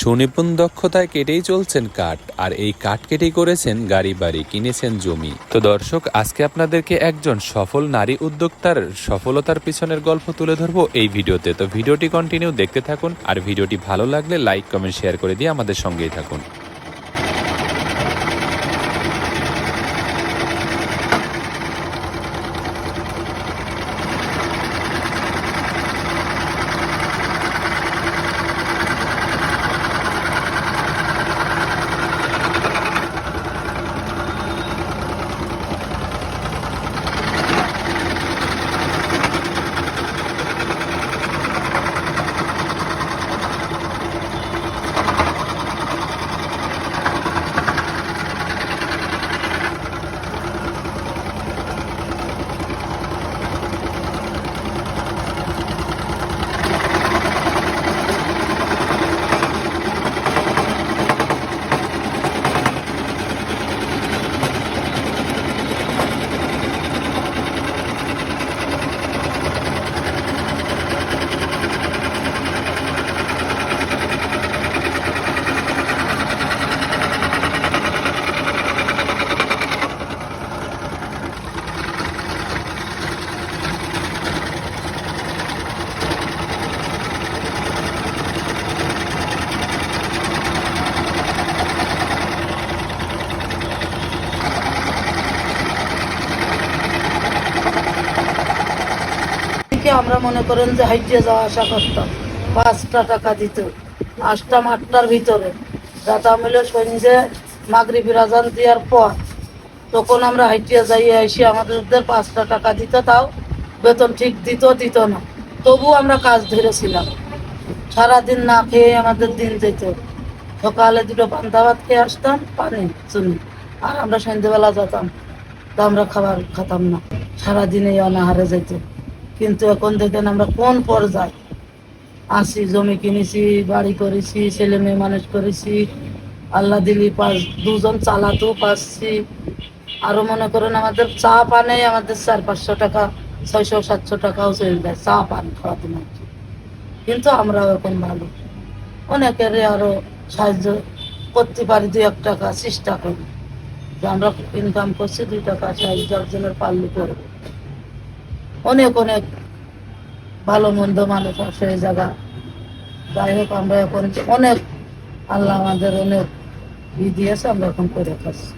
সুনিপুণ দক্ষতায় কেটেই চলছেন কাঠ, আর এই কাঠ কেটেই করেছেন গাড়ি, বাড়ি, কিনেছেন জমি। তো দর্শক, আজকে আপনাদেরকে একজন সফল নারী উদ্যোক্তার সফলতার পিছনের গল্প তুলে ধরবো এই ভিডিওতে। তো ভিডিওটি কন্টিনিউ দেখতে থাকুন, আর ভিডিওটি ভালো লাগলে লাইক কমেন্ট শেয়ার করে দিয়ে আমাদের সঙ্গেই থাকুন। আমরা মনে করেন যে হাইটে যাওয়া আসা করতাম। পাঁচটা টাকা দিত। আটটা আটটার ভিতরে। রাতা মিলে সন্ধ্যে মাগরি বিরাজান দেওয়ার পর তখন আমরা হাইটিয়া যাইয়ে এসে আমাদের পাঁচটা টাকা দিত, তাও বেতন ঠিক দিত দিত না। তবু আমরা কাজ ধরেছিলাম। সারাদিন না খেয়ে আমাদের দিন যেত। সকালে দুটো পান্তা ভাত খেয়ে আসতাম, পানি, চুনি। আর আমরা সন্ধ্যেবেলা যেতাম। তা আমরা খাবার খেতাম না। সারাদিনে অনাহারে যেত। কিন্তু এখন দেখেন আমরা কোন পর্যায়ে আসি জমি কিনেছি, বাড়ি করেছি, ছেলে মেয়ে মানুষ করেছি, আল্লাহ দিলি পাঁচ, দুজন চালাতেও পারছি। আরও মনে করেন আমাদের চা পানে আমাদের চার পাঁচশো টাকা, ছয়শো, সাতশো টাকাও চলে যায়, চা পান খাওয়াতে মাত্র কিন্তু আমরাও এখন ভালো। অনেকের আরও সাহায্য করতে পারি দু এক টাকা চেষ্টা করি। যে আমরা ইনকাম করছি, দুই টাকা সাহায্য একজনের পারলে করব। অনেক অনেক ভালো, মন্দ মানুষ আসে এই জায়গা। যাই হোক, আমরা এখন অনেক, আল্লাহ আমাদের অনেক ই দিয়েছে আমরা এখন করে খাচ্ছি।